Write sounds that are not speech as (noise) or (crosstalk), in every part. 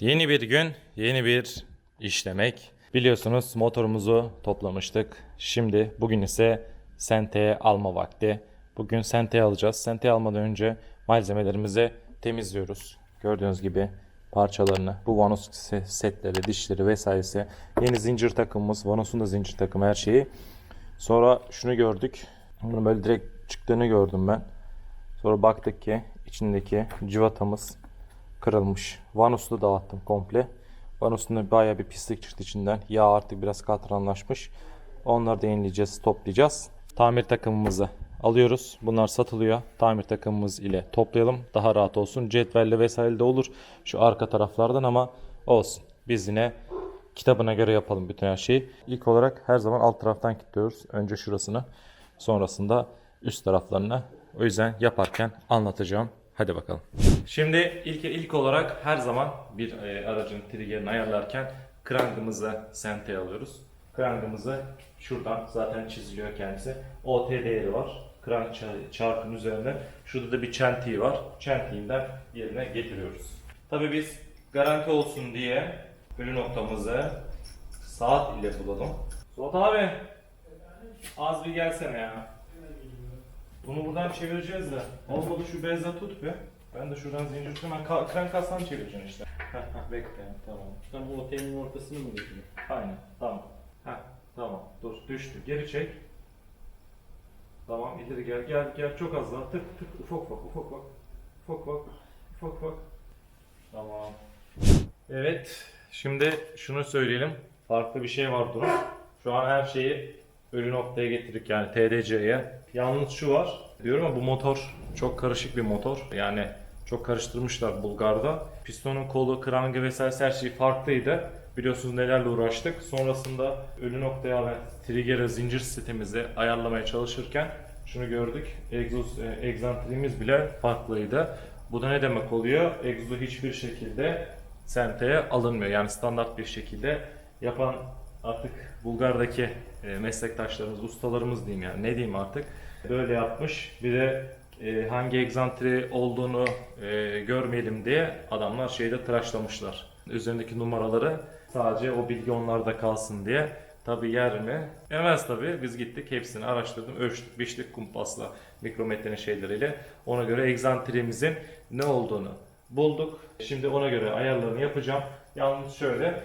Yeni bir gün, yeni bir işlemek. Biliyorsunuz motorumuzu toplamıştık. Şimdi bugün ise senteye alma vakti. Bugün senteye alacağız. Senteye almadan önce malzemelerimizi temizliyoruz. Gördüğünüz gibi parçalarını, bu vanos se- setleri, dişleri vesairesi. Yeni zincir takımımız, vanosun da zincir takımı her şeyi. Sonra şunu gördük. Bunu böyle direkt çıktığını gördüm ben. Sonra baktık ki içindeki civatamız kırılmış. Vanus'u da dağıttım komple. Vanus'un bayağı bir pislik çıktı içinden. Yağ artık biraz katranlaşmış. Onları da yenileyeceğiz, toplayacağız. Tamir takımımızı alıyoruz. Bunlar satılıyor. Tamir takımımız ile toplayalım. Daha rahat olsun. Cetvelle vesaire de olur. Şu arka taraflardan ama olsun. Biz yine kitabına göre yapalım bütün her şeyi. İlk olarak her zaman alt taraftan kilitliyoruz. Önce şurasını. Sonrasında üst taraflarını. O yüzden yaparken anlatacağım. Hadi bakalım. Şimdi ilk ilk olarak her zaman bir e, aracın triggerini ayarlarken krangımızı senteye alıyoruz. Krangımızı şuradan zaten çiziliyor kendisi. OT değeri var. Krank ça- çarkın üzerinde. Şurada da bir çentiği var. Çentiğinden yerine getiriyoruz. Tabii biz garanti olsun diye ölü noktamızı saat ile bulalım. Suat abi az bir gelsene ya. Bunu buradan çevireceğiz de. Olmadı şu bezle tut be. Ben de şuradan zincir tutayım. Ben ka- kran kastan çevireceğim işte. Heh, heh, bekle. Tamam. Tam o temin ortasını mı getiriyor? Aynen. Tamam. Heh, tamam. Dur. Düştü. Geri çek. Tamam. ileri gel. Gel. Gel. Çok az daha. Tık tık. Ufak ufak. Ufak ufak. Ufak ufak. Ufak ufak. Tamam. Evet. Şimdi şunu söyleyelim. Farklı bir şey var durum. Şu an her şeyi ölü noktaya getirdik yani TDC'ye. Yalnız şu var. Diyorum ya bu motor çok karışık bir motor. Yani çok karıştırmışlar Bulgar'da. Pistonun kolu, krangı vesaire her şey farklıydı. Biliyorsunuz nelerle uğraştık. Sonrasında ölü noktaya alan trigger'ı, zincir sistemimizi ayarlamaya çalışırken şunu gördük. Egzoz, e, egzantrimiz bile farklıydı. Bu da ne demek oluyor? Egzozu hiçbir şekilde senteye alınmıyor. Yani standart bir şekilde yapan artık Bulgar'daki e, meslektaşlarımız, ustalarımız diyeyim yani ne diyeyim artık böyle yapmış. Bir de e, hangi egzantri olduğunu e, görmeyelim diye adamlar şeyde tıraşlamışlar. Üzerindeki numaraları sadece o bilgi onlarda kalsın diye. Tabi yer mi? Yemez tabi. Biz gittik hepsini araştırdım, ölçtük, biçtik kumpasla, mikrometrenin şeyleriyle. Ona göre egzantrimizin ne olduğunu bulduk. Şimdi ona göre ayarlarını yapacağım. Yalnız şöyle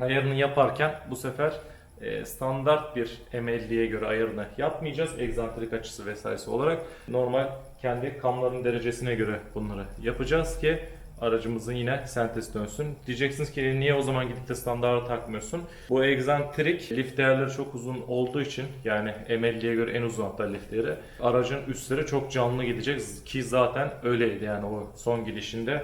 ayarını yaparken bu sefer e, standart bir M50'ye göre ayarını yapmayacağız. Egzantrik açısı vesairesi olarak normal kendi kamların derecesine göre bunları yapacağız ki aracımızın yine sentez dönsün. Diyeceksiniz ki niye o zaman gidip de standarta takmıyorsun? Bu egzantrik lift değerleri çok uzun olduğu için yani M50'ye göre en uzun hatta lift değeri aracın üstleri çok canlı gidecek ki zaten öyleydi yani o son gidişinde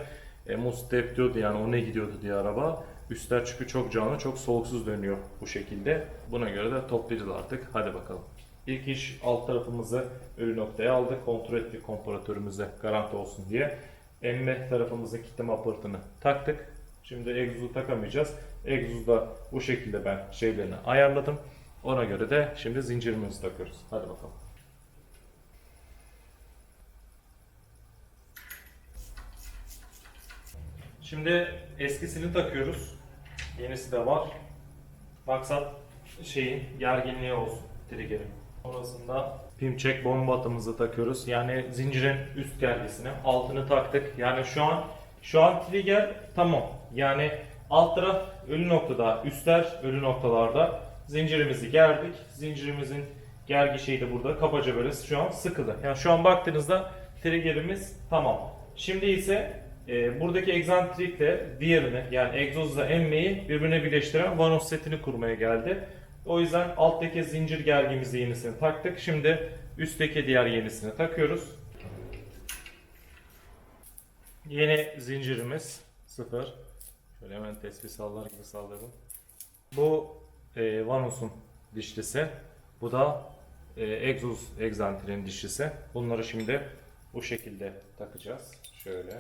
e, Mustep diyordu yani o ne gidiyordu diye araba. Üstler çünkü çok canlı, çok soluksuz dönüyor bu şekilde. Buna göre de toplayacağız artık. Hadi bakalım. İlk iş alt tarafımızı ölü noktaya aldık. Kontrol ettik komparatörümüze garanti olsun diye. Emme tarafımızın kitleme aparatını taktık. Şimdi egzozu takamayacağız. Egzozu da bu şekilde ben şeylerini ayarladım. Ona göre de şimdi zincirimizi takıyoruz. Hadi bakalım. Şimdi eskisini takıyoruz. Yenisi de var. Maksat şeyin gerginliği olsun trigger'in. Sonrasında pim check bomba atımızı takıyoruz. Yani zincirin üst gergisini. Altını taktık. Yani şu an şu an trigger tamam. Yani alt taraf ölü noktada, üstler ölü noktalarda. Zincirimizi gerdik. Zincirimizin gergi şeyi de burada. Kabaca böyle şu an sıkılı. Yani şu an baktığınızda triggerimiz tamam. Şimdi ise e, buradaki egzantrikle diğerini yani egzozla emmeyi birbirine birleştiren vanos setini kurmaya geldi. O yüzden alttaki zincir gergimizi yenisini taktık. Şimdi üstteki diğer yenisini takıyoruz. Yeni zincirimiz sıfır. Şöyle hemen tespih sallar gibi salladım. Bu e, Vanos'un dişlisi. Bu da e, egzoz egzantrin dişlisi. Bunları şimdi bu şekilde takacağız. Şöyle.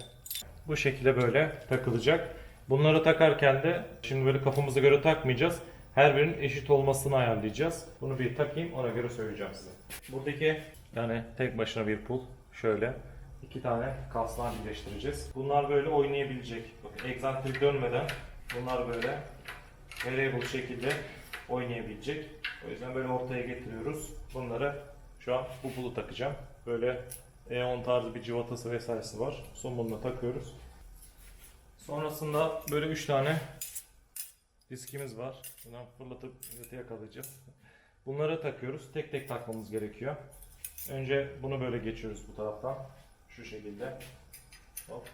Bu şekilde böyle takılacak. Bunları takarken de şimdi böyle kafamıza göre takmayacağız. Her birinin eşit olmasını ayarlayacağız. Bunu bir takayım ona göre söyleyeceğim size. Buradaki yani tek başına bir pul şöyle iki tane kasnağı birleştireceğiz. Bunlar böyle oynayabilecek. Bakın egzantrik dönmeden bunlar böyle variable şekilde oynayabilecek. O yüzden böyle ortaya getiriyoruz. Bunları şu an bu bulu takacağım. Böyle E10 tarzı bir civatası vesairesi var. Somunla takıyoruz. Sonrasında böyle 3 tane diskimiz var. Bundan fırlatıp millete yakalayacağız. Bunları takıyoruz. Tek tek takmamız gerekiyor. Önce bunu böyle geçiyoruz bu taraftan. Şu şekilde. Hop.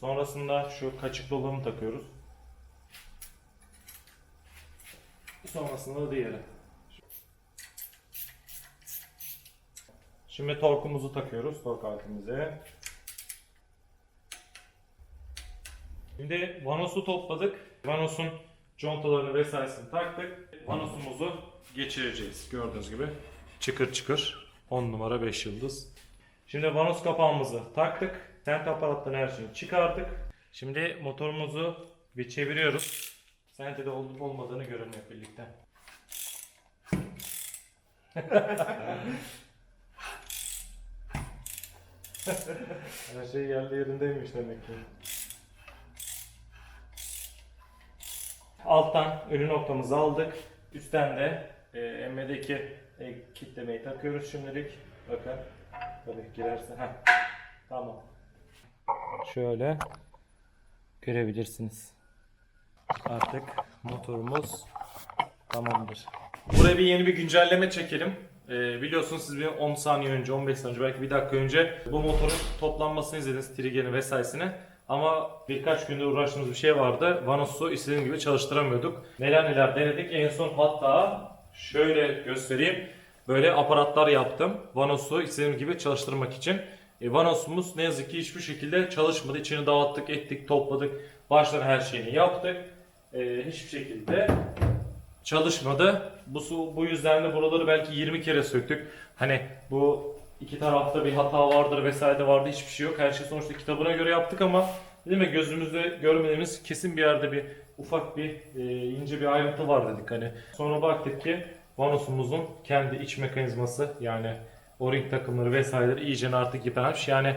Sonrasında şu kaçık dolanı takıyoruz. Sonrasında da diğeri. Şimdi torkumuzu takıyoruz tork aletimize. Şimdi Vanos'u topladık. Vanos'un contalarını vesairesini taktık. Vanos'umuzu geçireceğiz. Gördüğünüz gibi çıkır çıkır 10 numara 5 yıldız. Şimdi Vanos kapağımızı taktık. Sent aparattan her şeyi çıkardık. Şimdi motorumuzu bir çeviriyoruz. Sent'de olup olmadığını görelim birlikte. (laughs) Her şey yerli yerindeymiş demek ki. Alttan ölü noktamızı aldık. Üstten de e, emmedeki e, kitlemeyi takıyoruz şimdilik. Bakın. Tabii girerse. Heh. Tamam. Şöyle görebilirsiniz. Artık motorumuz tamamdır. Buraya bir yeni bir güncelleme çekelim. Ee, biliyorsunuz siz bir 10 saniye önce, 15 saniye önce, belki bir dakika önce bu motorun toplanmasını izlediniz, triggerini vesairesini. Ama birkaç gündür uğraştığımız bir şey vardı. Vanos'u istediğim gibi çalıştıramıyorduk. Neler neler denedik. En son hatta şöyle göstereyim. Böyle aparatlar yaptım. Vanos'u istediğim gibi çalıştırmak için. E, Vanos'umuz ne yazık ki hiçbir şekilde çalışmadı. İçini dağıttık, ettik, topladık. Baştan her şeyini yaptık. E, hiçbir şekilde çalışmadı. Bu su bu yüzden de buraları belki 20 kere söktük. Hani bu iki tarafta bir hata vardır vesaire vardı hiçbir şey yok. Her şey sonuçta kitabına göre yaptık ama değil mi gözümüzde görmediğimiz kesin bir yerde bir ufak bir e, ince bir ayrıntı var dedik hani. Sonra baktık ki Vanos'umuzun kendi iç mekanizması yani o-ring takımları vesaireleri iyice artık yıpranmış. Yani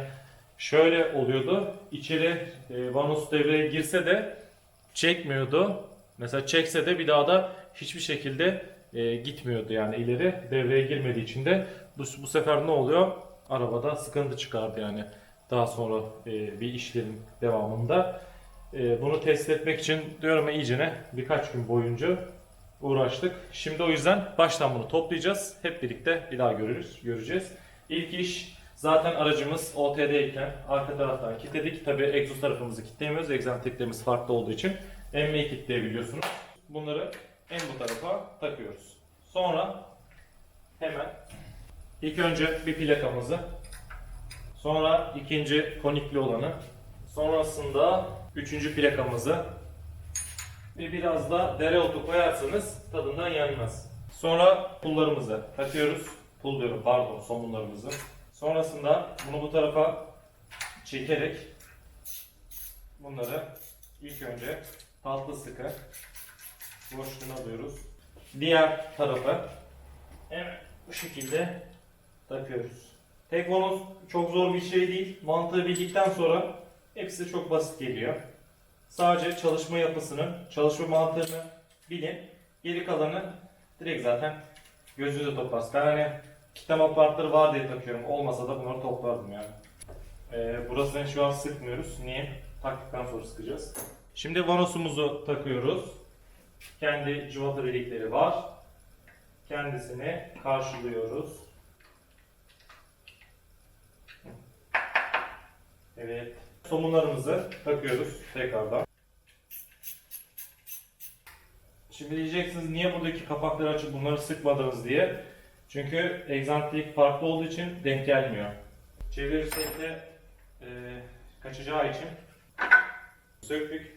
şöyle oluyordu. İçeri e, Vanos devreye girse de çekmiyordu. Mesela çekse de bir daha da hiçbir şekilde e, gitmiyordu yani ileri devreye girmediği için de bu, bu sefer ne oluyor? Arabada sıkıntı çıkardı yani daha sonra e, bir işlerin devamında. E, bunu test etmek için diyorum iyicene birkaç gün boyunca uğraştık. Şimdi o yüzden baştan bunu toplayacağız. Hep birlikte bir daha görürüz, göreceğiz. İlk iş zaten aracımız OTD'yken arka taraftan kilitledik. Tabi egzoz tarafımızı kilitleyemiyoruz. Egzantriklerimiz farklı olduğu için emmeyi kilitleyebiliyorsunuz. Bunları en bu tarafa takıyoruz. Sonra hemen ilk önce bir plakamızı sonra ikinci konikli olanı sonrasında üçüncü plakamızı ve biraz da dereotu koyarsanız tadından yenmez. Sonra pullarımızı takıyoruz. Pul diyorum pardon somunlarımızı. Sonrasında bunu bu tarafa çekerek bunları ilk önce tatlı sıkı boşluğuna alıyoruz. Diğer tarafa evet bu şekilde takıyoruz. Tek bonus çok zor bir şey değil. Mantığı bildikten sonra hepsi çok basit geliyor. Sadece çalışma yapısını, çalışma mantığını bilin. Geri kalanı direkt zaten gözünüze toplarsın. Ben hani kitleme aparatları var diye takıyorum. Olmasa da bunları toplardım yani. Ee, burasını şu an sıkmıyoruz. Niye? Taktıktan sonra sıkacağız. Şimdi vanosumuzu takıyoruz. Kendi cıvata delikleri var. Kendisini karşılıyoruz. Evet. Somunlarımızı takıyoruz tekrardan. Şimdi diyeceksiniz niye buradaki kapakları açıp bunları sıkmadınız diye. Çünkü egzantrik farklı olduğu için denk gelmiyor. Çevirirsek de e, kaçacağı için söktük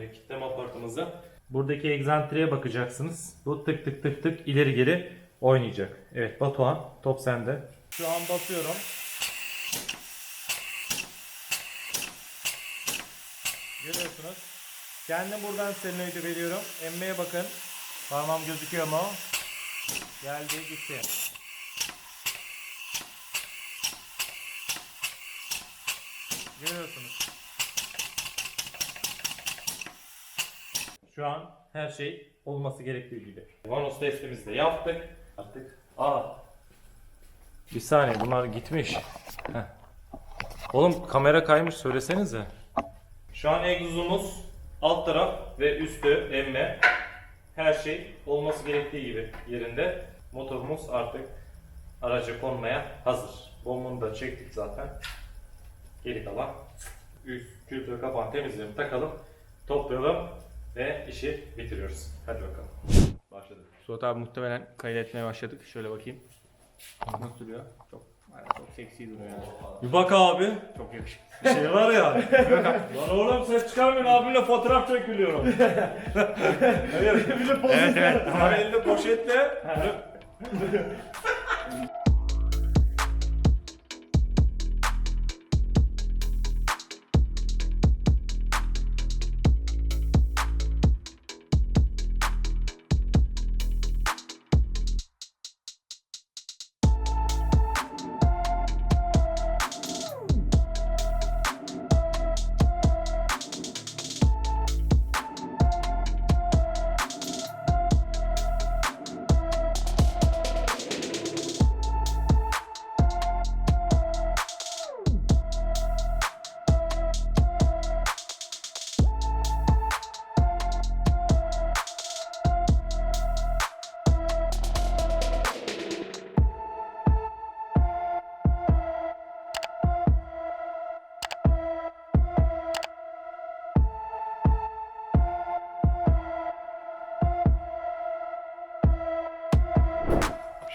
e, kitleme aparatımızı. Buradaki egzantriye bakacaksınız. Bu tık tık tık tık ileri geri oynayacak. Evet Batuhan top sende. Şu an basıyorum. Görüyorsunuz. Kendim buradan solenoid'i veriyorum. Emmeye bakın. Parmağım gözüküyor mu? Geldi gitti. Görüyorsunuz. Şu an her şey olması gerektiği gibi. Vanos testimizi de yaptık. Artık. Aa. Bir saniye bunlar gitmiş. Heh. Oğlum kamera kaymış söylesenize. Şu an egzozumuz alt taraf ve üstü emme her şey olması gerektiği gibi yerinde. Motorumuz artık araca konmaya hazır. Bombunu da çektik zaten. Geri kalan üst kültür kapağını temizleyelim, takalım, toplayalım ve işi bitiriyoruz. Hadi bakalım. Başladık. Suat abi muhtemelen kaydetmeye başladık. Şöyle bakayım. Nasıl duruyor? Çok bayağı çok seksi duruyor yani. Bir bak abi. Çok yakışıklı. Bir şey var ya. Lan oğlum ses çıkarmayın abimle fotoğraf çekiliyorum. Hayır. Bir de poz Evet, evet. Hani elinde poşetle.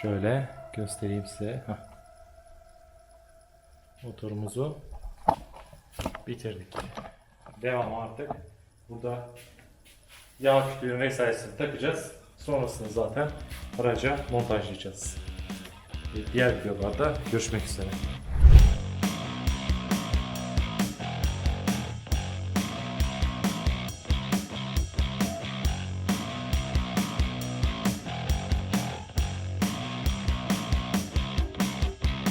Şöyle göstereyim size. Hah. Motorumuzu bitirdik. Devam artık. Burada yağ kütüğün vesairesini takacağız. Sonrasında zaten araca montajlayacağız. Diğer videolarda görüşmek üzere.